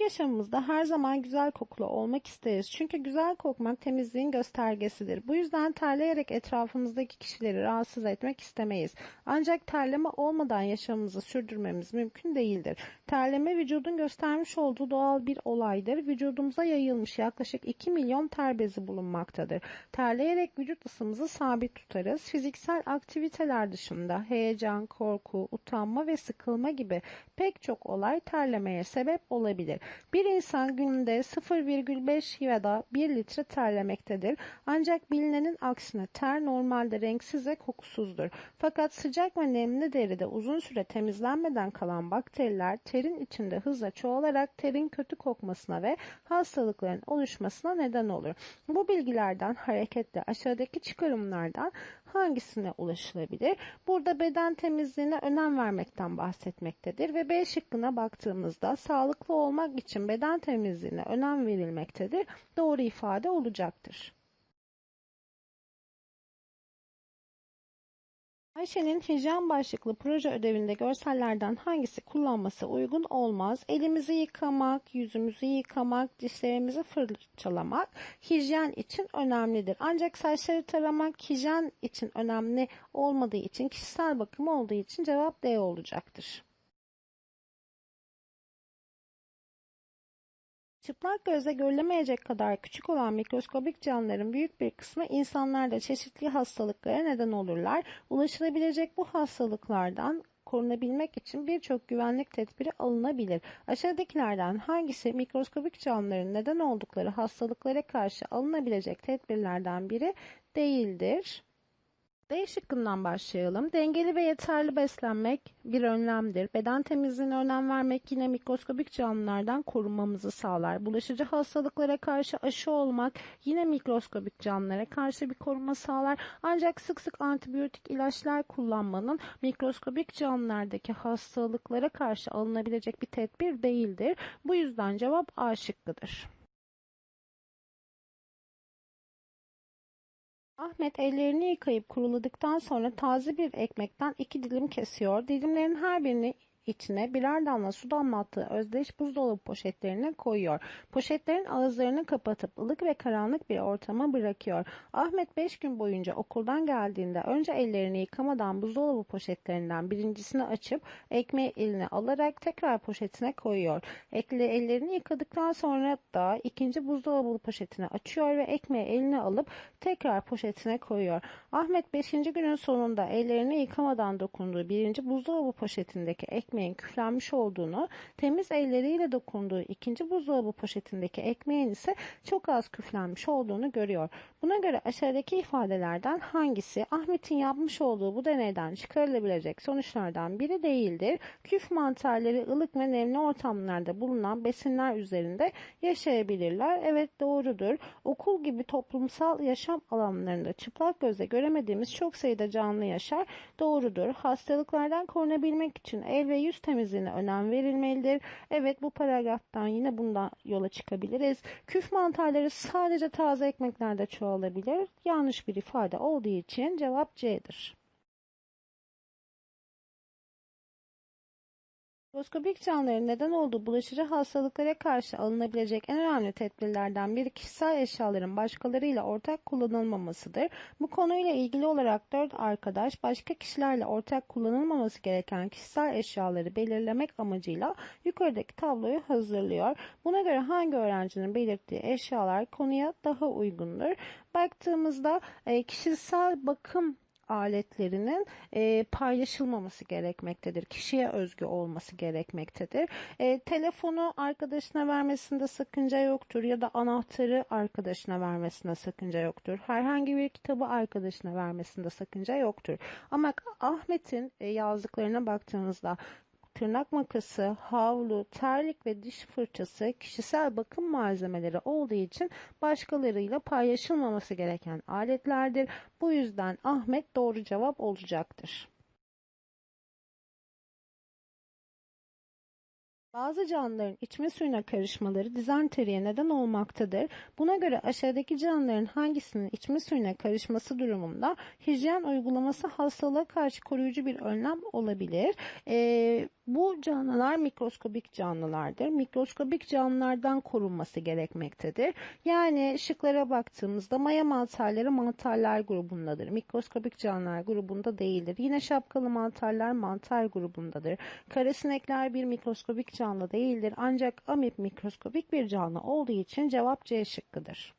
yaşamımızda her zaman güzel kokulu olmak isteriz. Çünkü güzel kokmak temizliğin göstergesidir. Bu yüzden terleyerek etrafımızdaki kişileri rahatsız etmek istemeyiz. Ancak terleme olmadan yaşamımızı sürdürmemiz mümkün değildir. Terleme vücudun göstermiş olduğu doğal bir olaydır. Vücudumuza yayılmış yaklaşık 2 milyon ter bezi bulunmaktadır. Terleyerek vücut ısımızı sabit tutarız. Fiziksel aktiviteler dışında heyecan, korku, utanma ve sıkılma gibi pek çok olay terlemeye sebep olabilir. Bir insan günde 0,5 ya da 1 litre terlemektedir. Ancak bilinenin aksine ter normalde renksiz ve kokusuzdur. Fakat sıcak ve nemli deride uzun süre temizlenmeden kalan bakteriler terin içinde hızla çoğalarak terin kötü kokmasına ve hastalıkların oluşmasına neden olur. Bu bilgilerden hareketle aşağıdaki çıkarımlardan hangisine ulaşılabilir? Burada beden temizliğine önem vermekten bahsetmektedir ve B şıkkına baktığımızda sağlıklı olmak için beden temizliğine önem verilmektedir. Doğru ifade olacaktır. Ayşe'nin hijyen başlıklı proje ödevinde görsellerden hangisi kullanması uygun olmaz? Elimizi yıkamak, yüzümüzü yıkamak, dişlerimizi fırçalamak hijyen için önemlidir. Ancak saçları taramak hijyen için önemli olmadığı için, kişisel bakım olduğu için cevap D olacaktır. Çıplak gözle görülemeyecek kadar küçük olan mikroskobik canlıların büyük bir kısmı insanlarda çeşitli hastalıklara neden olurlar. Ulaşılabilecek bu hastalıklardan korunabilmek için birçok güvenlik tedbiri alınabilir. Aşağıdakilerden hangisi mikroskobik canlıların neden oldukları hastalıklara karşı alınabilecek tedbirlerden biri değildir? D şıkkından başlayalım. Dengeli ve yeterli beslenmek bir önlemdir. Beden temizliğine önem vermek yine mikroskobik canlılardan korunmamızı sağlar. Bulaşıcı hastalıklara karşı aşı olmak yine mikroskobik canlılara karşı bir koruma sağlar. Ancak sık sık antibiyotik ilaçlar kullanmanın mikroskobik canlılardaki hastalıklara karşı alınabilecek bir tedbir değildir. Bu yüzden cevap A şıkkıdır. Ahmet ellerini yıkayıp kuruladıktan sonra taze bir ekmekten iki dilim kesiyor. Dilimlerin her birini içine birer damla su damlattığı özdeş buzdolabı poşetlerine koyuyor. Poşetlerin ağızlarını kapatıp ılık ve karanlık bir ortama bırakıyor. Ahmet 5 gün boyunca okuldan geldiğinde önce ellerini yıkamadan buzdolabı poşetlerinden birincisini açıp ekmeği eline alarak tekrar poşetine koyuyor. Ekle ellerini yıkadıktan sonra da ikinci buzdolabı poşetini açıyor ve ekmeği eline alıp tekrar poşetine koyuyor. Ahmet 5. günün sonunda ellerini yıkamadan dokunduğu birinci buzdolabı poşetindeki ekmeği ekmeğin küflenmiş olduğunu, temiz elleriyle dokunduğu ikinci buzdolabı poşetindeki ekmeğin ise çok az küflenmiş olduğunu görüyor. Buna göre aşağıdaki ifadelerden hangisi Ahmet'in yapmış olduğu bu deneyden çıkarılabilecek sonuçlardan biri değildir? Küf mantarları ılık ve nemli ortamlarda bulunan besinler üzerinde yaşayabilirler. Evet doğrudur. Okul gibi toplumsal yaşam alanlarında çıplak gözle göremediğimiz çok sayıda canlı yaşar. Doğrudur. Hastalıklardan korunabilmek için el ve yüz temizliğine önem verilmelidir. Evet bu paragraftan yine bundan yola çıkabiliriz. Küf mantarları sadece taze ekmeklerde çoğalabilir. Yanlış bir ifade olduğu için cevap C'dir. Mikroskobik canlıların neden olduğu bulaşıcı hastalıklara karşı alınabilecek en önemli tedbirlerden biri kişisel eşyaların başkalarıyla ortak kullanılmamasıdır. Bu konuyla ilgili olarak dört arkadaş başka kişilerle ortak kullanılmaması gereken kişisel eşyaları belirlemek amacıyla yukarıdaki tabloyu hazırlıyor. Buna göre hangi öğrencinin belirttiği eşyalar konuya daha uygundur? Baktığımızda e, kişisel bakım aletlerinin e, paylaşılmaması gerekmektedir. Kişiye özgü olması gerekmektedir. E, telefonu arkadaşına vermesinde sakınca yoktur ya da anahtarı arkadaşına vermesinde sakınca yoktur. Herhangi bir kitabı arkadaşına vermesinde sakınca yoktur. Ama Ahmet'in e, yazdıklarına baktığımızda tırnak makası, havlu, terlik ve diş fırçası kişisel bakım malzemeleri olduğu için başkalarıyla paylaşılmaması gereken aletlerdir. Bu yüzden Ahmet doğru cevap olacaktır. Bazı canlıların içme suyuna karışmaları dizenteriye neden olmaktadır. Buna göre aşağıdaki canlıların hangisinin içme suyuna karışması durumunda hijyen uygulaması hastalığa karşı koruyucu bir önlem olabilir. Ee, Bu canlılar mikroskobik canlılardır. Mikroskobik canlılardan korunması gerekmektedir. Yani şıklara baktığımızda maya mantarları mantarlar grubundadır. Mikroskobik canlılar grubunda değildir. Yine şapkalı mantarlar mantar grubundadır. Karasinekler bir mikroskobik canlı değildir. Ancak amip mikroskobik bir canlı olduğu için cevap C şıkkıdır.